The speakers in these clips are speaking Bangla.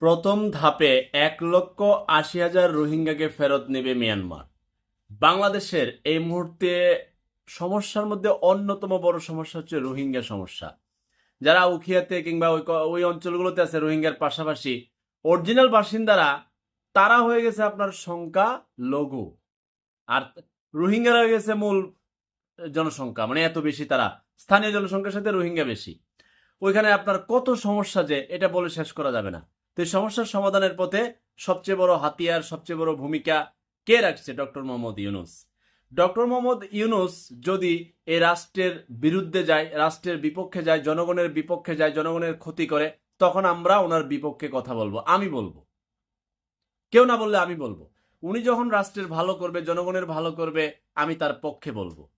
প্রথম ধাপে এক লক্ষ আশি হাজার রোহিঙ্গাকে ফেরত নেবে মিয়ানমার। বাংলাদেশের এই মুহূর্তে সমস্যার মধ্যে অন্যতম বড় সমস্যা হচ্ছে রোহিঙ্গা সমস্যা। যারা উখিয়াতে কিংবা ওই ওই অঞ্চলগুলোতে আছে রোহিঙ্গার পাশাপাশি, অরিজিনাল বাসিন্দারা, তারা হয়ে গেছে আপনার সংখ্যা লঘু। আর রোহিঙ্গারা হয়ে গেছে মূল জনসংখ্যা মানে এত বেশি তারা। স্থানীয় জনসংখ্যার সাথে রোহিঙ্গা বেশি। ওইখানে আপনার কত সমস্যা যে, এটা বলে শেষ করা যাবে না। তো সমস্যার সমাধানের পথে সবচেয়ে বড় হাতিয়ার, সবচেয়ে বড় ভূমিকা কে রাখছে? ডক্টর মোহাম্মদ ইউনুস। ডক্টর মোহাম্মদ ইউনুস যদি এই রাষ্ট্রের বিরুদ্ধে যায়, রাষ্ট্রের বিপক্ষে যায়, জনগণের বিপক্ষে যায়, জনগণের ক্ষতি করে, তখন আমরা ওনার বিপক্ষে কথা বলব। আমি বলব। কেউ না বললে আমি বলব। উনি যখন রাষ্ট্রের ভালো করবে, জনগণের ভালো করবে, আমি তার পক্ষে বলব।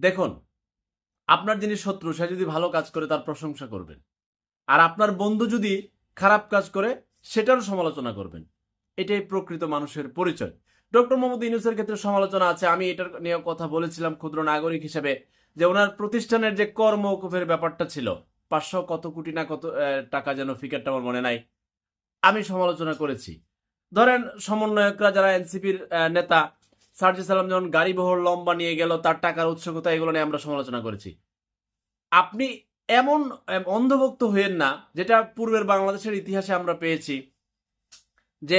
দেখুন, আপনার যিনি শত্রু, সে যদি ভালো কাজ করে, তার প্রশংসা করবেন। আর আপনার বন্ধু যদি খারাপ কাজ করে, সেটারও সমালোচনা করবেন। এটাই প্রকৃত মানুষের পরিচয়। ডক্টর মোহাম্মদ ইউনুসের ক্ষেত্রে সমালোচনা আছে। আমি এটার নিয়ে কথা বলেছিলাম ক্ষুদ্র নাগরিক হিসেবে যে ওনার প্রতিষ্ঠানের যে কর মৌকুফের ব্যাপারটা ছিল, পাঁচশো কত কোটি না কত টাকা যেন ফিকারটা আমার মনে নাই, আমি সমালোচনা করেছি। ধরেন সমন্বয়করা যারা এনসিপির নেতা, সার্জি সালাম যখন গাড়ি বহর লম্বা নিয়ে গেল, তার টাকার উৎস কোথায় এগুলো নিয়ে আমরা সমালোচনা করেছি। আপনি এমন এম, অন্ধভক্ত হইয়েন না যেটা পূর্বের বাংলাদেশের ইতিহাসে আমরা পেয়েছি। যে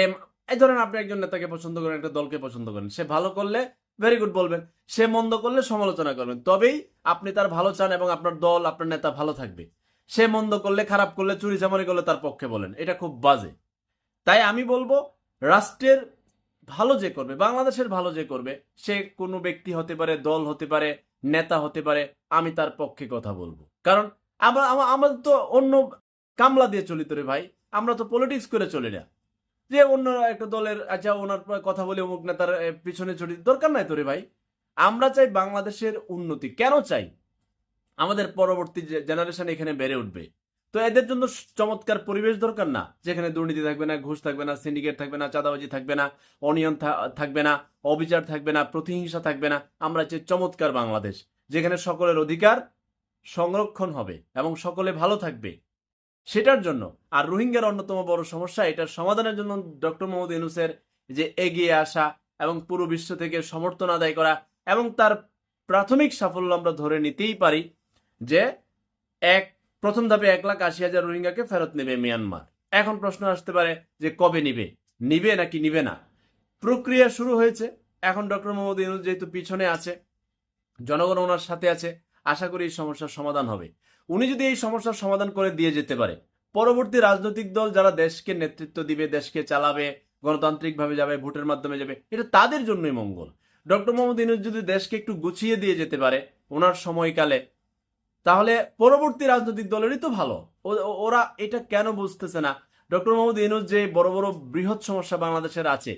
এই ধরেন আপনি একজন নেতাকে পছন্দ করেন একটা দলকে পছন্দ করেন সে ভালো করলে ভেরি গুড বলবেন সে মন্দ করলে সমালোচনা করবেন তবেই আপনি তার ভালো চান এবং আপনার দল আপনার নেতা ভালো থাকবে। সে মন্দ করলে খারাপ করলে চুরি চামারি করলে তার পক্ষে বলেন এটা খুব বাজে। তাই আমি বলব রাষ্ট্রের ভালো যে করবে বাংলাদেশের ভালো যে করবে সে কোনো ব্যক্তি হতে পারে দল হতে পারে নেতা হতে পারে আমি তার পক্ষে কথা বলব। কারণ আমরা, আমা- আমাদের তো অন্য কামলা দিয়ে চলি তো রে ভাই। আমরা তো পলিটিক্স করে চলি না। যে অন্য একটা দলের আচ্ছা ওনার কথা বলে, অমুক নেতার পিছনে ছড়ি দরকার নাই তো রে ভাই। আমরা চাই বাংলাদেশের উন্নতি। কেন চাই? আমাদের পরবর্তী জেনারেশন এখানে বেড়ে উঠবে। তো এদের জন্য চমৎকার পরিবেশ দরকার না। যেখানে দুর্নীতি থাকবে না, ঘুষ থাকবে না সিন্ডিকেট থাকবে না, চাঁদাবাজি থাকবে না অনিয়ম থা- থাকবে না, অবিচার থাকবে না, প্রতিহিংসা থাকবে না। আমরা চাই চমৎকার বাংলাদেশ, যেখানে সকলের অধিকার সংরক্ষণ হবে এবং সকলে ভালো থাকবে। সেটার জন্য, আর রোহিঙ্গার অন্যতম বড় সমস্যা, এটার সমাধানের জন্য ডক্টর মোহাম্মদ ইউনুসের যে এগিয়ে আসা এবং পুরো বিশ্ব থেকে সমর্থন আদায় করা এবং তার প্রাথমিক সাফল্য আমরা ধরে নিতেই পারি যে এক, প্রথম ধাপে এক লাখ আশি হাজার রোহিঙ্গাকে ফেরত নেবে মিয়ানমার। এখন প্রশ্ন আসতে পারে যে কবে নিবে? নিবে নাকি নিবে না? প্রক্রিয়া শুরু হয়েছে। এখন ডক্টর মোহাম্মদ ইউনুস যেহেতু পিছনে আছে, জনগণ ওনার সাথে আছে আশা করি এই সমস্যার সমাধান হবে। উনি যদি এই সমস্যার সমাধান করে দিয়ে যেতে পারে, পরবর্তী রাজনৈতিক দল যারা দেশকে নেতৃত্ব দিবে, দেশকে চালাবে, গণতান্ত্রিকভাবে যাবে, ভোটের মাধ্যমে যাবে, এটা তাদের জন্যই মঙ্গল। ডক্টর মোহাম্মদ ইনুজ যদি দেশকে একটু গুছিয়ে দিয়ে যেতে পারে, ওনার সময়কালে, তাহলে পরবর্তী রাজনৈতিক দলেরই তো ভালো। ওরা এটা কেন বুঝতেছে না? ডক্টর মোহাম্মদ ইনুজ যে বড় বড় বৃহৎ সমস্যা বাংলাদেশের আছে,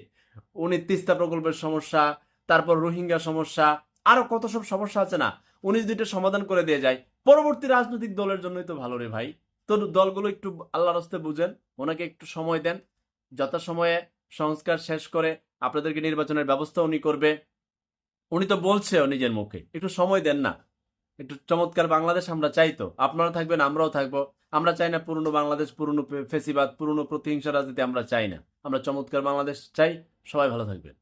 উনি তিস্তা প্রকল্পের সমস্যা, তারপর রোহিঙ্গা সমস্যা আরও কত সব সমস্যা আছে না? উনি যদি এটা সমাধান করে দিয়ে যায়, পরবর্তী রাজনৈতিক দলের জন্যই তো ভালো রে ভাই। তো দলগুলো একটু আল্লাহ রাস্তে বুঝেন, ওনাকে একটু সময় দেন, যথাসময়ে সংস্কার শেষ করে আপনাদেরকে নির্বাচনের ব্যবস্থা উনি করবে। উনি তো বলছে নিজের মুখে, একটু সময় দেন না। একটু চমৎকার বাংলাদেশ আমরা চাই তো, আপনারা থাকবেন, আমরাও থাকব। আমরা চাই না পুরনো বাংলাদেশ, পুরনো ফেসিবাদ, পুরনো প্রতিহিংসা রাজনীতি আমরা চাই না। আমরা চমৎকার বাংলাদেশ চাই, সবাই ভালো থাকবেন।